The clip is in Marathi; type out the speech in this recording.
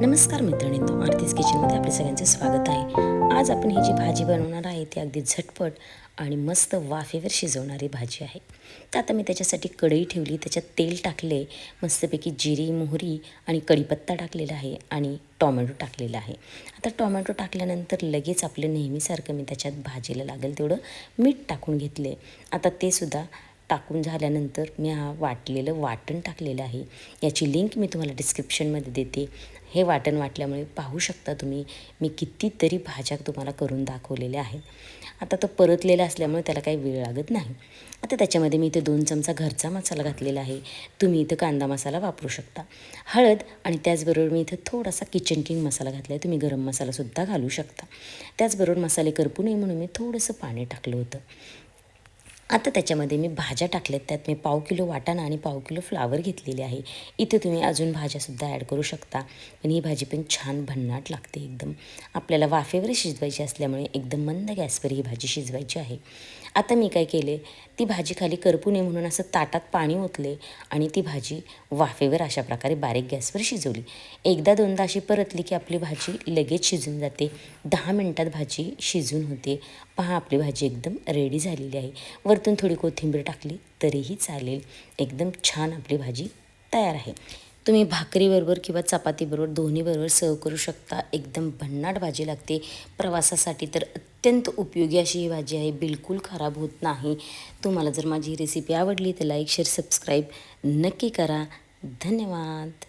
नमस्कार मित्रांनो आरतीज किचनमध्ये आपल्या सगळ्यांचं स्वागत आहे. आज आपण ही जी भाजी बनवणार आहे ती अगदी झटपट आणि मस्त वाफेवर शिजवणारी भाजी आहे. तर आता मी त्याच्यासाठी कढई ठेवली त्याच्यात तेल टाकले मस्तपैकी जिरी मोहरी आणि कढीपत्ता टाकलेला आहे आणि टॉमॅटो टाकलेला आहे. आता टॉमॅटो टाकल्यानंतर लगेच आपलं नेहमीसारखं मी त्याच्यात भाजीला लागेल तेवढं मीठ टाकून घेतले. आता ते सुद्धा टाकून झाल्यानंतर मी हा वाटलेलं वाटण टाकलेलं आहे. याची लिंक मी तुम्हाला डिस्क्रिप्शनमध्ये देते. हे वाटण वाटल्यामुळे पाहू शकता तुम्ही मी कितीतरी भाज्या तुम्हाला करून दाखवलेल्या आहेत. आता तो परतलेला असल्यामुळे त्याला काही वेळ लागत नाही. आता त्याच्यामध्ये मी इथे दोन चमचा घरचा मसाला घातलेला आहे. तुम्ही इथं कांदा मसाला वापरू शकता. हळद आणि त्याचबरोबर मी इथं थोडासा किचन किंग मसाला घातला आहे तुम्ही गरम मसालासुद्धा घालू शकता. त्याचबरोबर मसाले करपू नये म्हणून मी थोडंसं पाणी टाकलं होतं. आता त्याच्यामध्ये मी भाज्या टाकल्यात. त्यात मी पाव किलो वाटाणा आणि पाव किलो फ्लावर घेतलेली आहे. इथे तुम्ही अजून भाज्यासुद्धा ॲड करू शकता. आणि ही भाजी पण छान भन्नाट लागते एकदम. आपल्याला वाफेवर शिजवायची असल्यामुळे एकदम मंद गॅसवर ही भाजी शिजवायची आहे. आता मी काय केले? ती भाजी खाली करपू नये म्हणून असं ताटात पाणी ओतले आणि ती भाजी वाफेवर अशा प्रकारे बारीक गॅसवर शिजवली. एकदा दोनदा अशी परतली की आपली भाजी लगेच शिजून जाते. दहा मिनटात भाजी शिजून होते. पहा आपली भाजी एकदम रेडी झालेली आहे. वर वरतून थोडी कोथिंबीर टाकली तरीही चालेल. एकदम छान आपली भाजी तयार आहे. तुम्ही भाकरीबरोबर किंवा चपातीबरोबर दोन्हीबरोबर सर्व करू शकता. एकदम भन्नाट भाजी लागते. प्रवासासाठी तर अत्यंत उपयोगी अशी ही भाजी आहे. बिलकुल खराब होत नाही. तुम्हाला जर माझी रेसिपी आवडली तर लाईक शेअर सबस्क्राईब नक्की करा. धन्यवाद.